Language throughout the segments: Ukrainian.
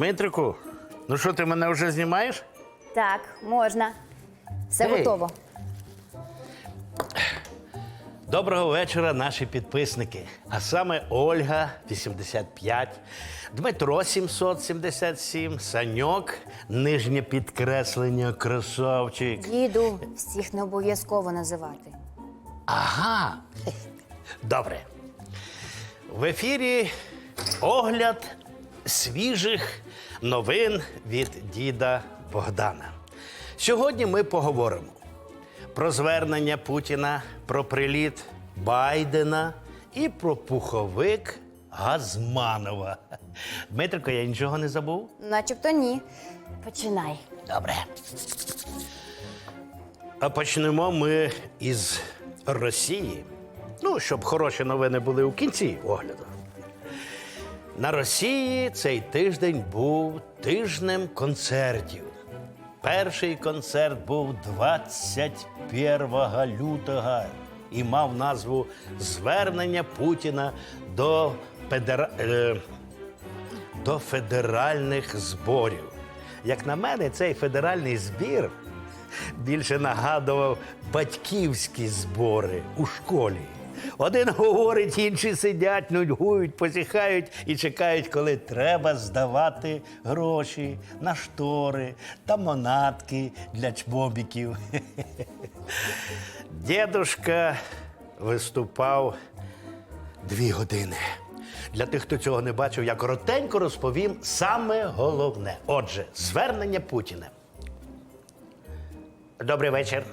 Дмитрику, ну що, ти мене вже знімаєш? Так, можна. Все Ей. готово. Доброго вечора, наші підписники. А саме Ольга 85, Дмитро 777, Саньок, нижнє підкреслення, красавчик. Діду, всіх не обов'язково називати. Ага. Добре. В ефірі огляд свіжих новин від діда Богдана. Сьогодні ми поговоримо про звернення Путіна, про приліт Байдена і про пуховик Газманова. Дмитрико, я нічого не забув? Начебто ні. Починай. Добре. А почнемо ми із Росії. Ну, щоб хороші новини були у кінці огляду. На Росії цей тиждень був тижнем концертів. Перший концерт був 21 лютого і мав назву Звернення Путіна до, федера... е, до федеральних зборів. Як на мене, цей федеральний збір більше нагадував батьківські збори у школі. Один говорить, інші сидять, нудьгують, посіхають і чекають, коли треба здавати гроші на штори та монатки для чмобіків. Дідушка виступав дві години. Для тих, хто цього не бачив, я коротенько розповім саме головне. Отже, звернення Путіна. Добрий вечір.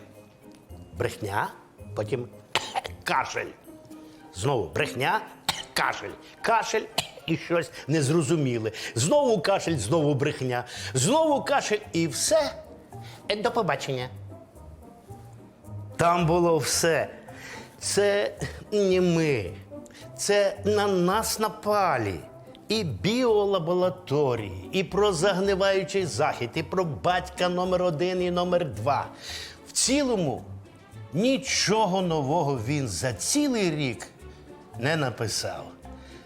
Брехня, потім кашель. Знову брехня, кашель, кашель і щось незрозуміле. Знову кашель, знову брехня, знову кашель і все. Е, До побачення. Там було все. Це не ми. Це на нас напалі. І біолабораторії, і про загниваючий захід, і про батька номер один і номер два. В цілому нічого нового він за цілий рік не написав.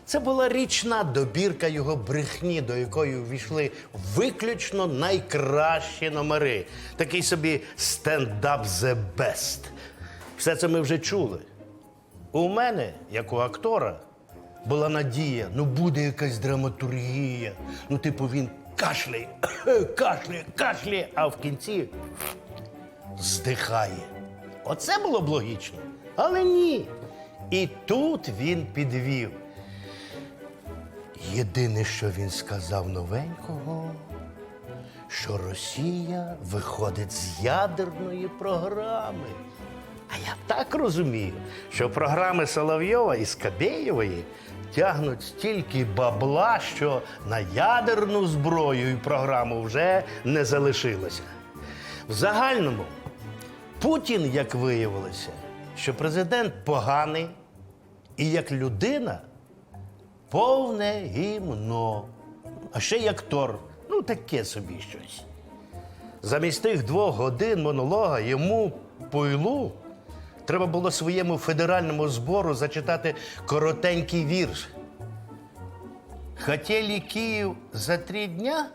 Це була річна добірка його брехні, до якої увійшли виключно найкращі номери. Такий собі стендап the best. Все це ми вже чули. У мене, як у актора, була надія, ну буде якась драматургія. Ну, типу, він кашляє, кашляє, кашляє, а в кінці здихає. Оце було б логічно. Але ні. І тут він підвів. Єдине, що він сказав новенького, що Росія виходить з ядерної програми. А я так розумію, що програми Соловйова і Скабєєвої тягнуть стільки бабла, що на ядерну зброю і програму вже не залишилося. В загальному Путін, як виявилося, що президент поганий і як людина повне гімно. А ще й актор. Ну, таке собі щось. Замість тих двох годин монолога йому пойлу треба було своєму федеральному збору зачитати коротенький вірш. Хотіли Київ за три дня,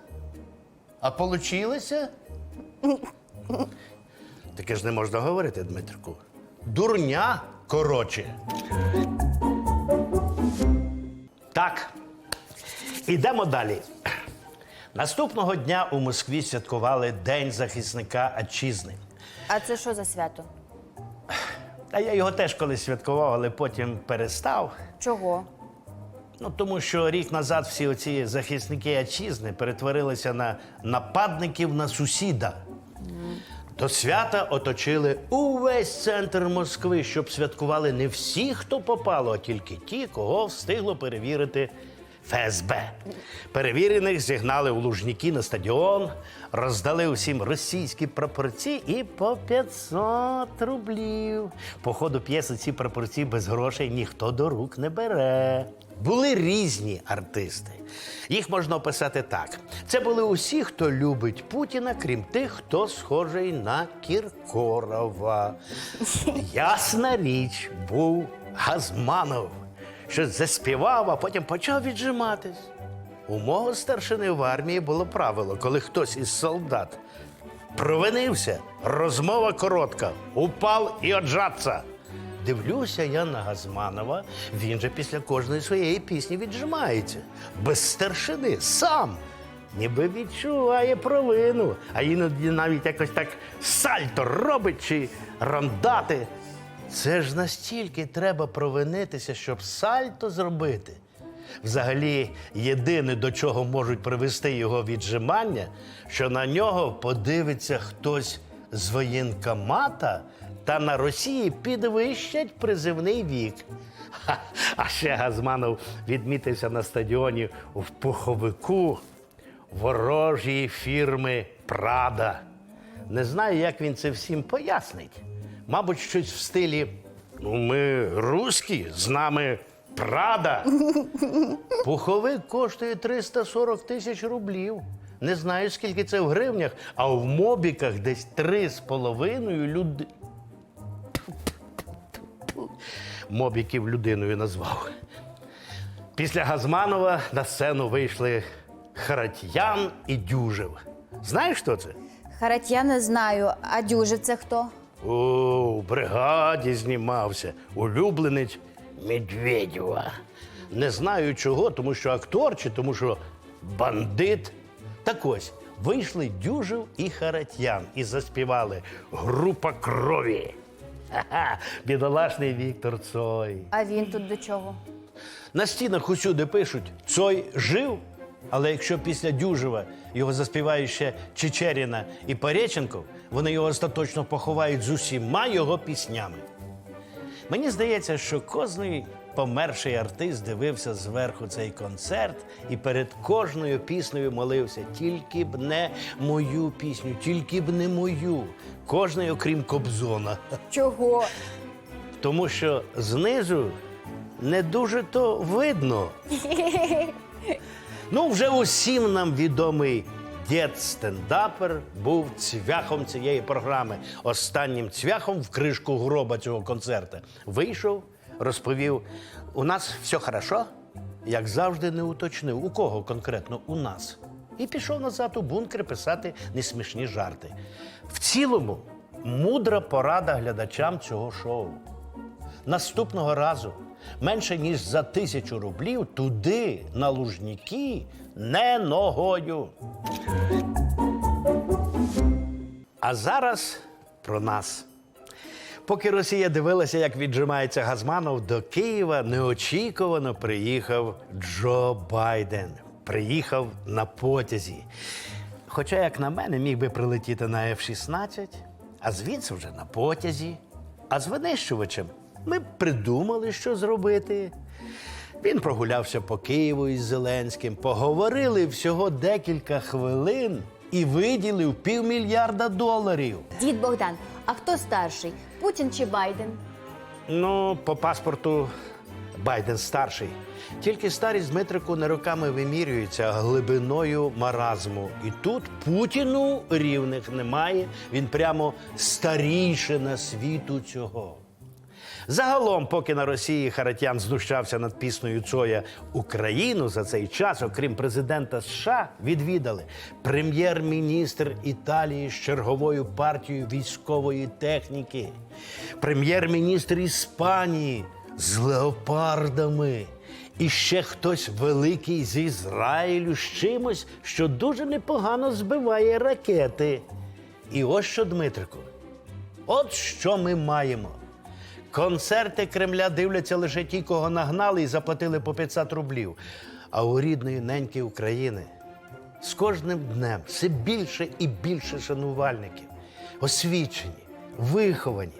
а получилося? Таке ж не можна говорити, Дмитрику. Дурня коротше. Так, ідемо далі. Наступного дня у Москві святкували День захисника Отчизни. А це що за свято? А я його теж колись святкував, але потім перестав. Чого? Ну, тому що рік назад всі оці захисники Отчизни перетворилися на нападників на сусіда. До свята оточили увесь центр Москви, щоб святкували не всі, хто попало, а тільки ті, кого встигло перевірити ФСБ. Перевірених зігнали у Лужніки на стадіон, роздали усім російські прапорці і по 500 рублів. По ходу п'єси ці прапорці без грошей ніхто до рук не бере. Були різні артисти. Їх можна описати так: це були усі, хто любить Путіна, крім тих, хто схожий на Кіркорова. Ясна річ, був Газманов, що заспівав, а потім почав віджиматись. У мого старшини в армії було правило, коли хтось із солдат провинився, розмова коротка, упав і оджаться. Дивлюся я на Газманова, він же після кожної своєї пісні віджимається. Без старшини, сам. Ніби відчуває провину, а іноді навіть якось так сальто робить чи рандати. Це ж настільки треба провинитися, щоб сальто зробити. Взагалі, єдине, до чого можуть привести його віджимання, що на нього подивиться хтось з воєнкомата та на Росії підвищать призивний вік. А ще Газманов відмітився на стадіоні в пуховику ворожої фірми Прада. Не знаю, як він це всім пояснить. Мабуть, щось в стилі ну, ми руські, з нами Прада. Пуховик коштує 340 тисяч рублів. Не знаю, скільки це в гривнях, а в мобіках десь три з половиною люди. Мобіків людиною назвав. Після Газманова на сцену вийшли Харатьян і Дюжев. Знаєш, хто це? Харатья не знаю, а дюжев це хто? О, у бригаді знімався. Улюбленець Медведєва. Не знаю чого, тому що актор чи тому що бандит. Так ось, вийшли Дюжев і Харатьян і заспівали Група крові. Ха-ха, бідолашний Віктор Цой. А він тут до чого? На стінах усюди пишуть Цой жив, але якщо після Дюжева його заспіває ще Чечеріна і Пареченков, вони його остаточно поховають з усіма його піснями. Мені здається, що кожний померший артист дивився зверху цей концерт і перед кожною піснею молився тільки б не мою пісню, тільки б не мою. Кожний, окрім Кобзона. Чого? Тому що знизу не дуже то видно. ну, вже усім нам відомий дід стендапер був цвяхом цієї програми. Останнім цвяхом в кришку гроба цього концерту. Вийшов, розповів: у нас все хорошо, як завжди не уточнив, у кого конкретно у нас. І пішов назад у бункер писати несмішні жарти. В цілому, мудра порада глядачам цього шоу. Наступного разу менше ніж за тисячу рублів туди, на лужніки, не ногою. А зараз про нас. Поки Росія дивилася, як віджимається Газманов, до Києва неочікувано приїхав Джо Байден. Приїхав на потязі. Хоча, як на мене, міг би прилетіти на F-16, а звідси вже на потязі. А з винищувачем ми б придумали, що зробити. Він прогулявся по Києву із Зеленським, поговорили всього декілька хвилин і виділив півмільярда доларів. Дід Богдан, а хто старший? Путін чи Байден? Ну, по паспорту Байден старший. Тільки старість Дмитрику не роками вимірюється, глибиною маразму. І тут Путіну рівних немає. Він прямо старішина світу цього. Загалом, поки на Росії Харатян знущався над піснею Цоя Україну за цей час, окрім президента США, відвідали прем'єр-міністр Італії з черговою партією військової техніки, прем'єр-міністр Іспанії з леопардами. І ще хтось великий з Ізраїлю з чимось, що дуже непогано збиває ракети. І ось що, Дмитрику, от що ми маємо. Концерти Кремля дивляться лише ті, кого нагнали і заплатили по 500 рублів. А у рідної неньки України з кожним днем все більше і більше шанувальників, освічені, виховані.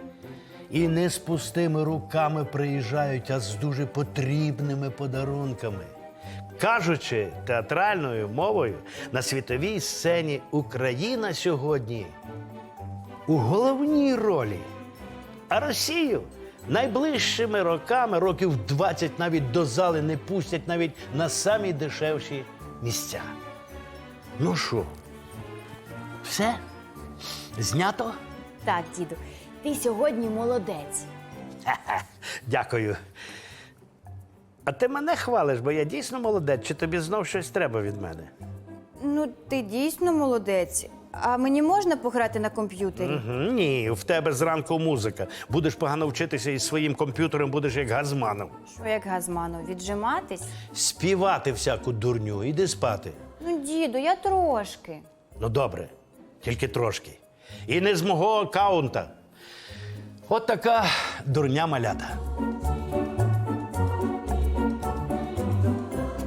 І не з пустими руками приїжджають, а з дуже потрібними подарунками. Кажучи театральною мовою, на світовій сцені Україна сьогодні у головній ролі. А Росію найближчими роками, років 20 навіть до зали не пустять навіть на самі дешевші місця. Ну що, все? Знято? Так, діду, ти сьогодні молодець. Дякую. А ти мене хвалиш, бо я дійсно молодець, чи тобі знов щось треба від мене? Ну, ти дійсно молодець. А мені можна пограти на комп'ютері? Мгм, Ні, в тебе зранку музика. Будеш погано вчитися і своїм комп'ютером будеш як газманов. Що як газману? Віджиматись? Співати всяку дурню, іди спати. Ну, діду, я трошки. Ну добре, тільки трошки. І не з мого аккаунта. От така дурня малята.